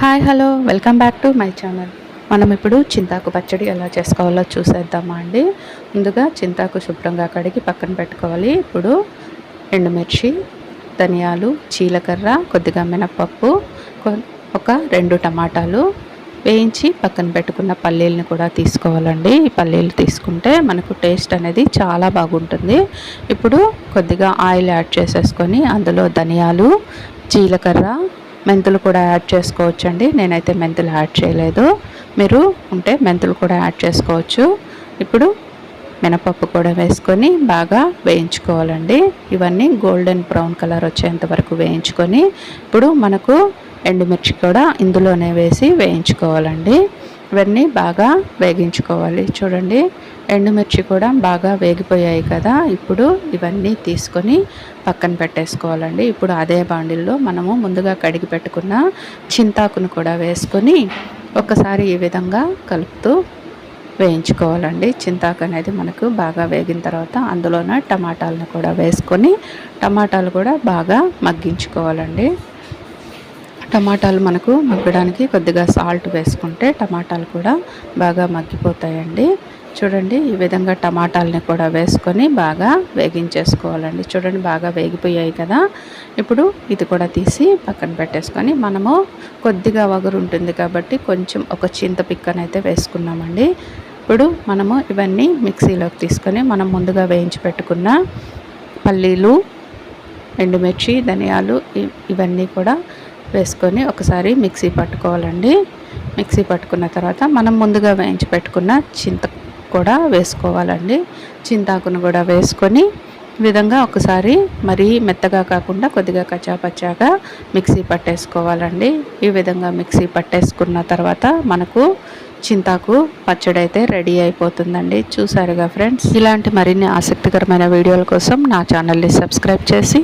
Hi hello. Welcome back to my channel. మనం ఇప్పుడు చింతాకు పచ్చడి ఎలా చేసుకోవాలో చూసేద్దామా అండి? ముందుగా చింతాకు శుభ్రంగా కడిగి పక్కన పెట్టుకోవాలి. ఇప్పుడు ఎండుమిర్చి ధనియాలు జీలకర్ర కొద్దిగా మినపప్పు ఒక రెండు టమాటాలు వేయించి పక్కన పెట్టుకున్న పల్లీలను కూడా తీసుకోవాలండి. ఈ పల్లీలు తీసుకుంటే మనకు టేస్ట్ అనేది చాలా బాగుంటుంది. ఇప్పుడు కొద్దిగా ఆయిల్ యాడ్ చేసేసుకొని అందులో ధనియాలు జీలకర్ర మెంతులు కూడా యాడ్ చేసుకోవచ్చండి. నేనైతే మెంతులు యాడ్ చేయలేదు. మీరు ఉంటే మెంతులు కూడా యాడ్ చేసుకోవచ్చు. ఇప్పుడు మినపప్పు కూడా వేసుకొని బాగా వేయించుకోవాలండి. ఇవన్నీ గోల్డెన్ బ్రౌన్ కలర్ వచ్చేంత వరకు వేయించుకొని ఇప్పుడు మనకు ఎండుమిర్చి కూడా ఇందులోనే వేసి వేయించుకోవాలండి. ఇవన్నీ బాగా వేగించుకోవాలి. చూడండి. ఎండుమిర్చి కూడా బాగా వేగిపోయాయి కదా ఇప్పుడు ఇవన్నీ తీసుకొని పక్కన పెట్టేసుకోవాలండి. ఇప్పుడు అదే బాండిల్లో మనము ముందుగా కడిగి పెట్టుకున్న చింతాకును కూడా వేసుకొని ఒకసారి ఈ విధంగా కలుపుతూ వేయించుకోవాలండి. చింతాకు అనేది మనకు బాగా వేగిన తర్వాత అందులోనే టమాటాలను కూడా వేసుకొని టమాటాలు కూడా బాగా మగ్గించుకోవాలండి. టమాటాలు మనకు మగ్గడానికి కొద్దిగా సాల్ట్ వేసుకుంటే టమాటాలు కూడా బాగా మగ్గిపోతాయండి. చూడండి ఈ విధంగా టమాటాలని కూడా వేసుకొని బాగా వేగించేసుకోవాలండి. చూడండి బాగా వేగిపోయాయి కదా. ఇప్పుడు ఇది కూడా తీసి పక్కన పెట్టేసుకొని మనము కొద్దిగా వగరు ఉంటుంది కాబట్టి కొంచెం ఒక చింత పిక్కనైతే వేసుకున్నామండి. ఇప్పుడు మనము ఇవన్నీ మిక్సీలోకి తీసుకొని మనం ముందుగా వేయించి పెట్టుకున్న పల్లీలు ఎండుమిర్చి ధనియాలు ఇవన్నీ కూడా వేసుకొని ఒకసారి మిక్సీ పట్టుకోవాలండి. మిక్సీ పట్టుకున్న తర్వాత మనం ముందుగా వేయించి పెట్టుకున్న చింత కూడా వేసుకోవాలండి. చింతాకును కూడా వేసుకొని విధంగా ఒకసారి మరీ మెత్తగా కాకుండా కొద్దిగా కచ్చాపచ్చాగా మిక్సీ పట్టేసుకోవాలండి. ఈ విధంగా మిక్సీ పట్టేసుకున్న తర్వాత మనకు చింతాకు పచ్చడి అయితే రెడీ అయిపోతుందండి. చూసారుగా ఫ్రెండ్స్? ఇలాంటి మరిన్ని ఆసక్తికరమైన వీడియోల కోసం నా ఛానల్ని సబ్స్క్రైబ్ చేసి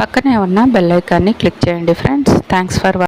పక్కనే ఉన్న బెల్ ఐకాన్ని క్లిక్ చేయండి ఫ్రెండ్స్. Thanks for